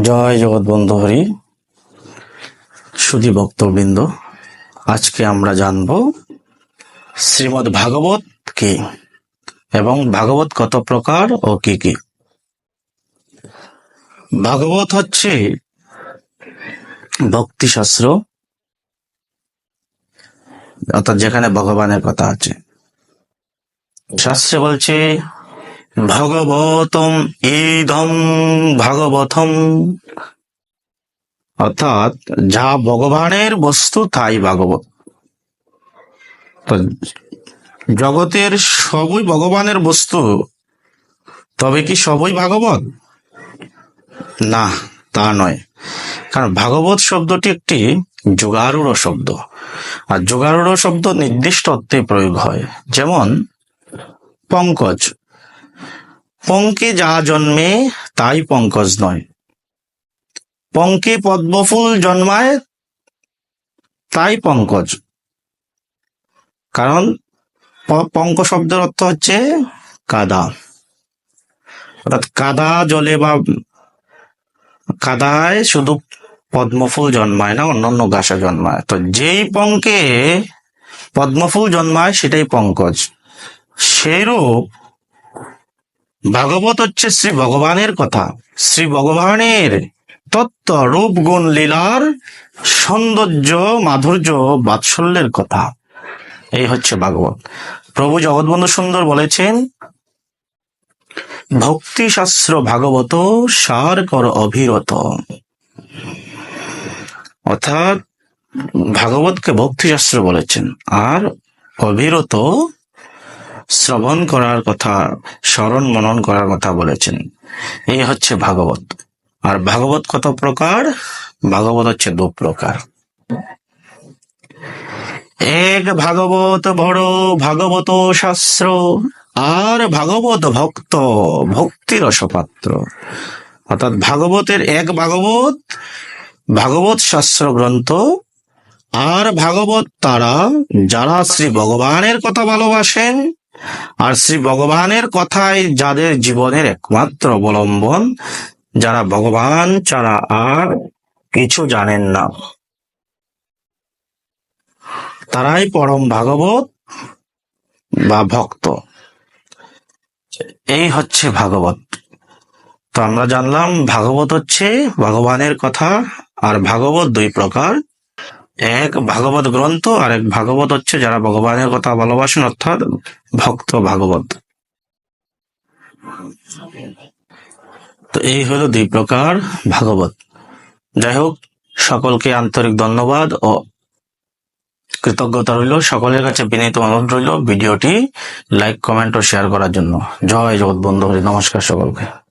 জয় জগৎ বন্ধু হরি। সুধী ভক্তবৃন্দ, আজকে আমরা জানব শ্রীমদ্ ভাগবত কি এবং ভাগবত কত প্রকার ও কি কি। ভাগবত হচ্ছে ভক্তি শাস্ত্র অর্থাৎ যেখানে ভগবানের কথা আছে। শাস্ত্রে বলছে ভগবতম ইদম ভাগবতম। অর্থাৎ যা ভগবানের বস্তু, তাই ভাগবত। জগতের সবই ভগবানের বস্তু, তবে কি সবই ভাগবত? না, তা নয়। কারণ ভাগবত শব্দটি একটি যোগারূঢ় শব্দ। আর যোগারূঢ় শব্দ নির্দিষ্ট অর্থে প্রয়োগ হয়। যেমন পঙ্কজ পঙ্কে যা জন্মে, তাই পঙ্কজ নয়। পঙ্কে পদ্মফুল জন্মায়, তাই পঙ্কজ। কারণ পঙ্ক শব্দের অর্থ হচ্ছে কাদা। অর্থাৎ কাদা জলে বা কাদায় শুধু পদ্মফুল জন্মায় না, অন্যান্য গাছে জন্মায়। তো যেই পঙ্কে পদ্মফুল জন্মায়, সেটাই পঙ্কজ। সেরূপ ভাগবত হচ্ছে শ্রী ভগবানের কথা। শ্রী ভগবানের তত্ত্ব রূপ গুণ লীলার সৌন্দর্য, মাধুর্য, বাৎসল্যের কথা। এই হচ্ছে ভাগবত। প্রভু জগৎবন্ধু সুন্দর বলেছেন ভক্তি শাস্ত্র ভাগবত সার কর অভিরত। অর্থাৎ ভাগবতকে ভক্তি শাস্ত্র বলেছেন, আর অভিরত শ্রবণ করার কথা, স্মরণ মনন করার কথা বলেছেন। এই হচ্ছে ভাগবত। আর ভাগবত কত প্রকার? ভাগবত হচ্ছে দু প্রকার। এক ভাগবত বড় ভাগবত শাস্ত্র, আর ভাগবত ভক্ত, ভক্তি রসপাত্র। অর্থাৎ ভাগবতের এক ভাগবত ভাগবত শাস্ত্র গ্রন্থ, আর ভাগবত তারা, যারা শ্রী ভগবানের কথা ভালোবাসেন আর শ্রী ভগবানের কথাই যাদের জীবনের একমাত্র অবলম্বন, যারা ভগবান ছাড়া আর কিছু জানেন না। তারাই পরম ভাগবত বা ভক্ত। এই হচ্ছে ভাগবত। তো আমরা জানলাম ভাগবত হচ্ছে ভগবানের কথা আর ভাগবত দুই প্রকার। এক ভাগবত গ্রন্থ, আর এক ভাগবত হচ্ছে যারা ভগবানের কথা ভালোবাসেন, অর্থাৎ ভক্ত ভাগবত। তো এই হলো দুই প্রকার ভাগবত। যাই হোক, সকলকে আন্তরিক ধন্যবাদ ও কৃতজ্ঞতা রইল। সকলের কাছে বিনীত অনুরোধ রইল ভিডিওটি লাইক, কমেন্ট ও শেয়ার করার জন্য। জয় জগৎ বন্ধু নমস্কার সকলকে।